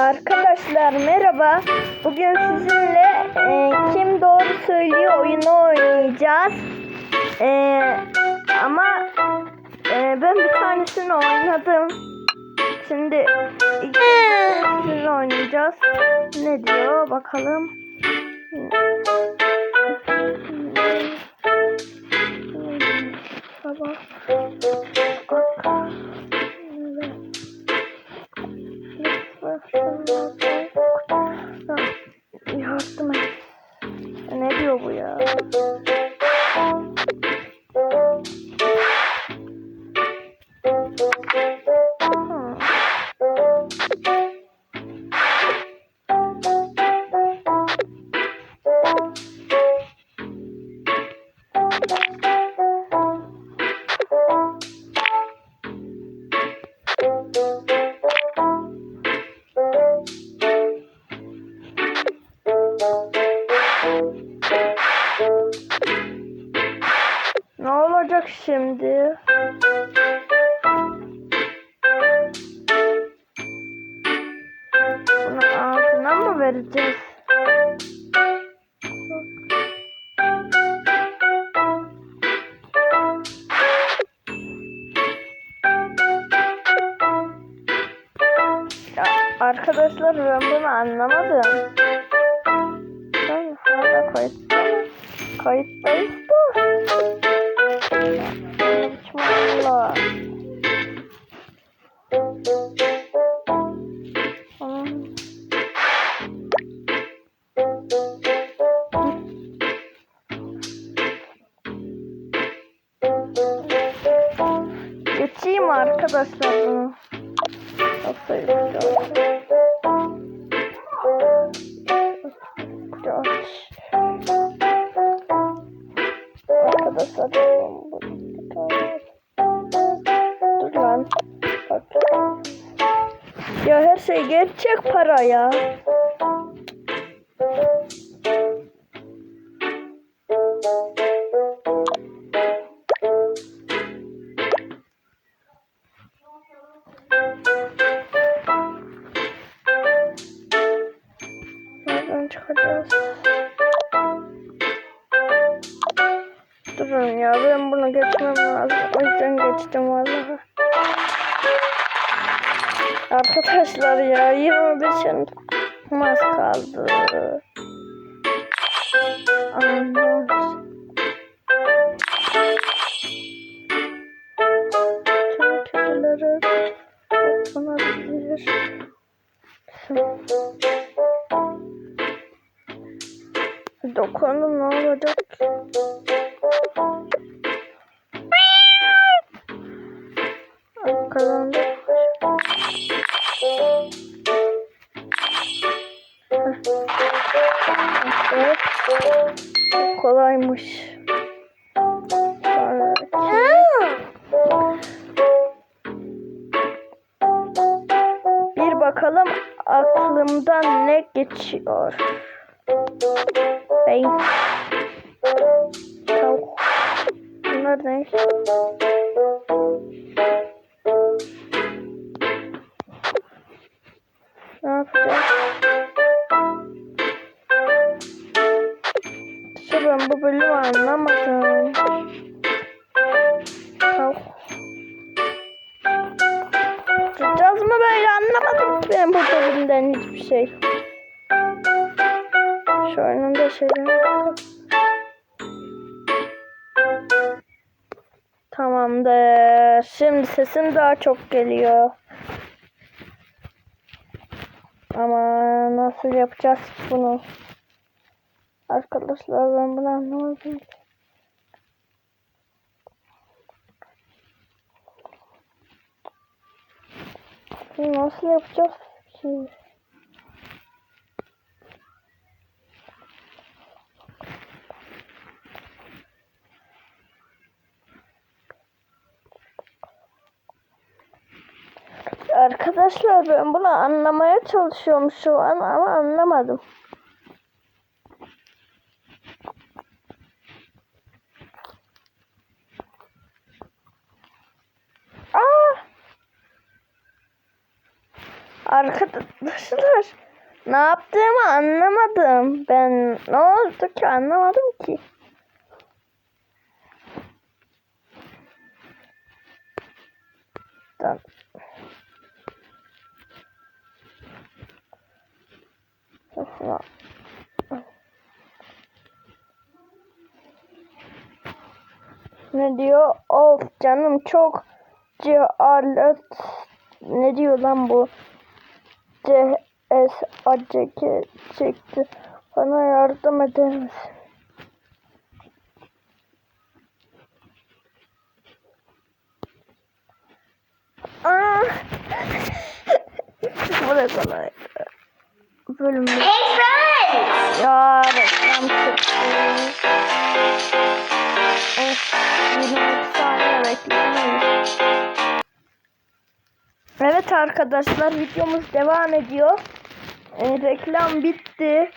Arkadaşlar merhaba. Bugün sizinle e, kim doğru söylüyor oyunu oynayacağız. E, ama e, ben bir tanesini oynadım. Şimdi ikinci sizinle oynayacağız. Ne diyor bakalım. Sabah. thank you Bunu ağzına mı vereceğiz? Arkadaşlar ben bunu anlamadım. Ben hala kayıtta Kayıttayız da. Allah. Geçeyim arkadaşlar bunu. Arkadaşlar Dur lan. Ya her şey gerçek para ya. Nereden çıkacağız? Durun ya ben bunu geçmem lazım. O yüzden geçtim vallahi. Arkadaşlar ya 21 şans kaldı. Anladım. Dokundum ne olacak? Kazandık. Evet. Kolaymış. Bir bakalım aklımdan ne geçiyor. Beyin. Tavuk. Bunlar ne? Ne yapacağız? İşte ben bu bölümü anlamadım. Tavuk. Böyle anlamadım ben bu bölümden hiçbir şey. Şu önümde var. Tamamdır. Şimdi sesim daha çok geliyor. Ama nasıl yapacağız bunu? Arkadaşlar ben bunu anlamadım. Nasıl yapacağız ki? Arkadaşlar ben bunu anlamaya çalışıyorum şu an ama anlamadım. Arkadaşlar ne yaptığımı anlamadım. Ben ne oldu ki anlamadım ki. Tamam. Tamam. Ne diyor? Of canım çok cehalet. Ne diyor lan bu? CS acı çekti. Bana yardım eder misin? Aa! bu da kolay. Bölüm Hey friends! ya reklam çıktı. Of, 22 saniye bekleyemeyiz. Evet arkadaşlar videomuz devam ediyor. Ee, reklam bitti.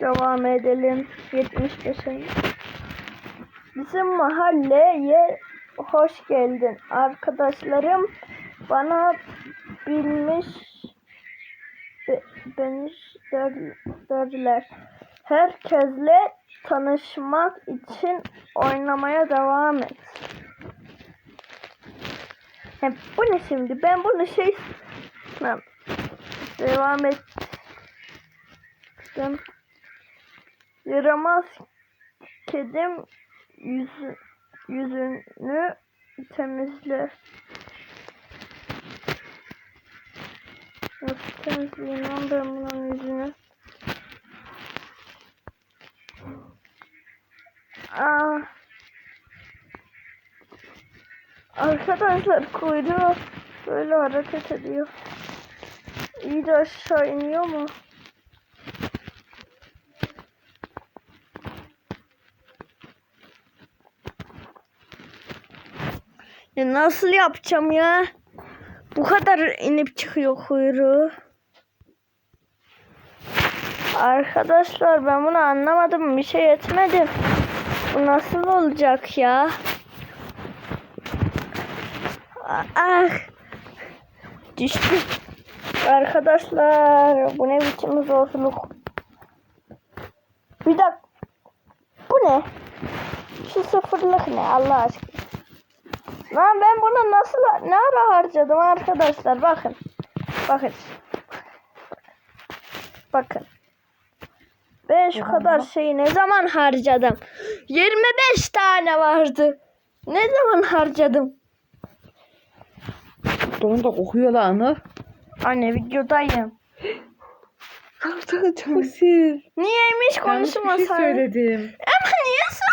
Devam edelim. 75 saniye. Bizim mahalleye hoş geldin. Arkadaşlarım bana bilmiş be- beniştirdiler. Herkesle tanışmak için oynamaya devam et. He, bu ne şimdi? Ben bunu şey Tamam. devam ettim. Yaramaz kedim yüzü, yüzünü temizle. Temizleyeyim lan ben bunun yüzünü? Aa. Arkadaşlar kuyruğu böyle hareket ediyor. İyi de aşağı iniyor mu? Ya nasıl yapacağım ya? Bu kadar inip çıkıyor kuyruğu. Arkadaşlar ben bunu anlamadım. Bir şey etmedim. Bu nasıl olacak ya? Ah. Düştü. Arkadaşlar bu ne biçim zorluk. Bir dakika. Bu ne? Şu sıfırlık ne Allah aşkına. Lan ben bunu nasıl ne ara harcadım arkadaşlar bakın. Bakın. Bakın. Ben şu kadar şeyi ne zaman harcadım? 25 tane vardı. Ne zaman harcadım? Donda kokuyor lan Anır. Anne videodayım. Çok sir. Niyeymiş Yanlış bir şey söyledim. Ama niye